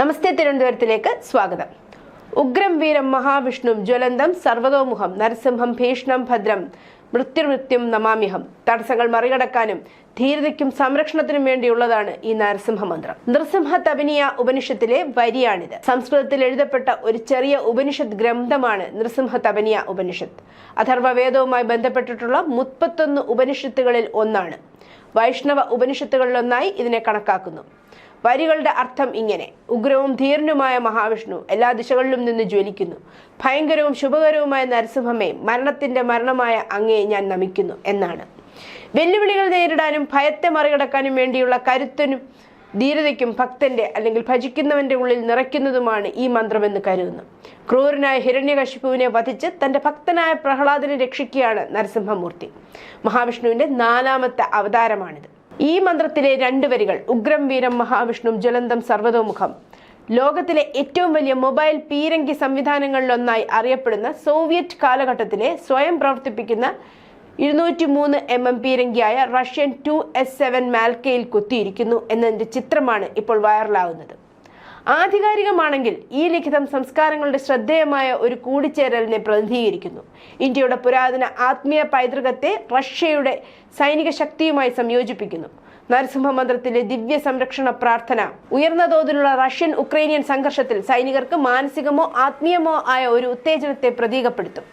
നമസ്തേ തിരുവനന്തപുരത്തിലേക്ക് സ്വാഗതം. ഉഗ്രം വീരം മഹാവിഷ്ണു ജ്വലന്തം സർവതോമുഖം നരസിംഹം ഭീഷണം ഭദ്രം മൃത്യുമൃത്യും നമാമ്യഹം. തടസ്സങ്ങൾ മറികടക്കാനും ധീരതയ്ക്കും സംരക്ഷണത്തിനും വേണ്ടിയുള്ളതാണ് ഈ നരസിംഹ മന്ത്രം. നൃസിംഹ തപനിയ ഉപനിഷത്തിലെ വരിയാണിത്. സംസ്കൃതത്തിൽ എഴുതപ്പെട്ട ഒരു ചെറിയ ഉപനിഷത്ത് ഗ്രന്ഥമാണ് നൃസിംഹ തപനിയ ഉപനിഷത്ത്. അഥർവവേദവുമായി ബന്ധപ്പെട്ടിട്ടുള്ള മുപ്പത്തൊന്ന് ഉപനിഷത്തുകളിൽ ഒന്നാണ്. വൈഷ്ണവ ഉപനിഷത്തുകളിലൊന്നായി ഇതിനെ കണക്കാക്കുന്നു. വരികളുടെ അർത്ഥം ഇങ്ങനെ. ഉഗ്രവും ധീരനുമായ മഹാവിഷ്ണു എല്ലാ ദിശകളിലും നിന്ന് ജ്വലിക്കുന്നു. ഭയങ്കരവും ശുഭകരവുമായ നരസിംഹമേ മരണത്തിന്റെ മരണമായ അങ്ങയെ ഞാൻ നമിക്കുന്നു എന്നാണ്. വെല്ലുവിളികൾ നേരിടാനും ഭയത്തെ മറികടക്കാനും വേണ്ടിയുള്ള കരുത്തനും ധീരതയ്ക്കും ഭക്തന്റെ അല്ലെങ്കിൽ ഭജിക്കുന്നവന്റെ ഉള്ളിൽ നിറയ്ക്കുന്നതുമാണ് ഈ മന്ത്രമെന്ന് കരുതുന്നു. ക്രൂരനായ ഹിരണ്യകശിപുവിനെ വധിച്ച് തന്റെ ഭക്തനായ പ്രഹ്ലാദനെ രക്ഷിക്കുകയാണ് നരസിംഹമൂർത്തി. മഹാവിഷ്ണുവിന്റെ നാലാമത്തെ അവതാരമാണിത്. ഈ മന്ത്രത്തിലെ രണ്ട് വരികൾ ഉഗ്രം വീരം മഹാവിഷ്ണു ജലന്തം സർവതോമുഖം. ലോകത്തിലെ ഏറ്റവും വലിയ മൊബൈൽ പീരങ്കി സംവിധാനങ്ങളിലൊന്നായി അറിയപ്പെടുന്ന സോവിയറ്റ് കാലഘട്ടത്തിലെ സ്വയം പ്രവർത്തിപ്പിക്കുന്ന ഇരുന്നൂറ്റി മൂന്ന് എം എം പീരങ്കിയായ റഷ്യൻ ടു എസ് സെവൻ മാൽക്കയിൽ കുത്തിയിരിക്കുന്നു എന്നതിന്റെ ചിത്രമാണ് ഇപ്പോൾ വൈറലാകുന്നത് ആധികാരികമാണെങ്കിൽ ഈ ലിഖിതം സംസ്കാരങ്ങളുടെ ശ്രദ്ധേയമായ ഒരു കൂടിച്ചേരലിനെ പ്രതിനിധീകരിക്കുന്നു. ഇന്ത്യയുടെ പുരാതന ആത്മീയ പൈതൃകത്തെ റഷ്യയുടെ സൈനിക ശക്തിയുമായി സംയോജിപ്പിക്കുന്നു. നരസിംഹ മന്ത്രത്തിലെ ദിവ്യ സംരക്ഷണ പ്രാർത്ഥന ഉയർന്ന തോതിലുള്ള റഷ്യൻ ഉക്രൈനിയൻ സംഘർഷത്തിൽ സൈനികർക്ക് മാനസികമോ ആത്മീയമോ ആയ ഒരു ഉത്തേജനത്തെ പ്രതീകപ്പെടുത്തും.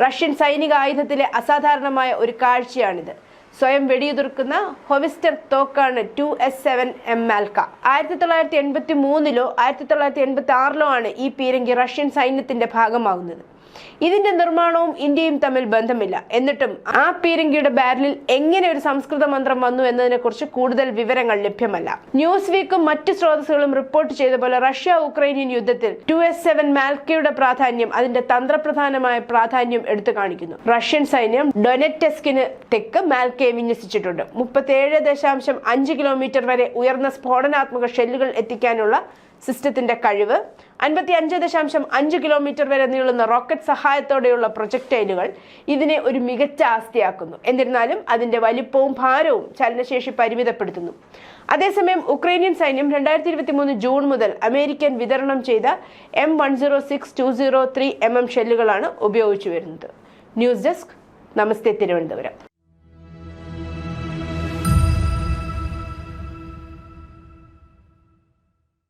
റഷ്യൻ സൈനിക ആയുധത്തിലെ അസാധാരണമായ ഒരു കാഴ്ചയാണിത്. സ്വയം വെടിയുതിർക്കുന്ന ഹൊവിസ്റ്റർ തോക്കാണ് two S seven M Malka ആയിരത്തി തൊള്ളായിരത്തി എൺപത്തി മൂന്നിലോ ആയിരത്തി തൊള്ളായിരത്തി എൺപത്തി ആറിലോ ആണ് ഈ പീരങ്കി റഷ്യൻ സൈന്യത്തിന്റെ ഭാഗമാകുന്നത്. ഇതിന്റെ നിർമ്മാണവും ഇന്ത്യയും തമ്മിൽ ബന്ധമില്ല. എന്നിട്ടും ആ പീരങ്കിയുടെ ബാരലിൽ എങ്ങനെ ഒരു സംസ്കൃത മന്ത്രം വന്നു എന്നതിനെ കുറിച്ച് കൂടുതൽ വിവരങ്ങൾ ലഭ്യമല്ല. ന്യൂസ് വീക്കും മറ്റ് സ്രോതസ്സുകളും റിപ്പോർട്ട് ചെയ്ത പോലെ റഷ്യ ഉക്രൈനിയൻ യുദ്ധത്തിൽ ടു എസ് സെവൻ മാൽക്കയുടെ പ്രാധാന്യം അതിന്റെ തന്ത്രപ്രധാനമായ പ്രാധാന്യം എടുത്തു കാണിക്കുന്നു. റഷ്യൻ സൈന്യം ഡൊനറ്റെസ്കിന് തെക്ക് മാൽക്കയെ വിന്യസിച്ചിട്ടുണ്ട് മുപ്പത്തേഴ് ദശാംശം അഞ്ച് കിലോമീറ്റർ വരെ ഉയർന്ന സ്ഫോടനാത്മക ഷെല്ലുകൾ എത്തിക്കാനുള്ള സിസ്റ്റത്തിന്റെ കഴിവ് അൻപത്തി അഞ്ച് ദശാംശം അഞ്ച് കിലോമീറ്റർ വരെ നീളുന്ന റോക്കറ്റ് സഹായത്തോടെയുള്ള പ്രൊജക്ടൈലുകൾ ഇതിനെ ഒരു മികച്ച ആസ്തിയാക്കുന്നു. എന്നിരുന്നാലും അതിന്റെ വലിപ്പവും ഭാരവും ചലനശേഷി പരിമിതപ്പെടുത്തുന്നു. അതേസമയം ഉക്രൈനിയൻ സൈന്യം രണ്ടായിരത്തി ഇരുപത്തി മൂന്ന് ജൂൺ മുതൽ അമേരിക്കൻ വിതരണം ചെയ്ത M one zero six two zero three M M ഷെല്ലുകളാണ് ഉപയോഗിച്ചു വരുന്നത്. News desk. നമസ്തേ തിരുവനന്തപുരം.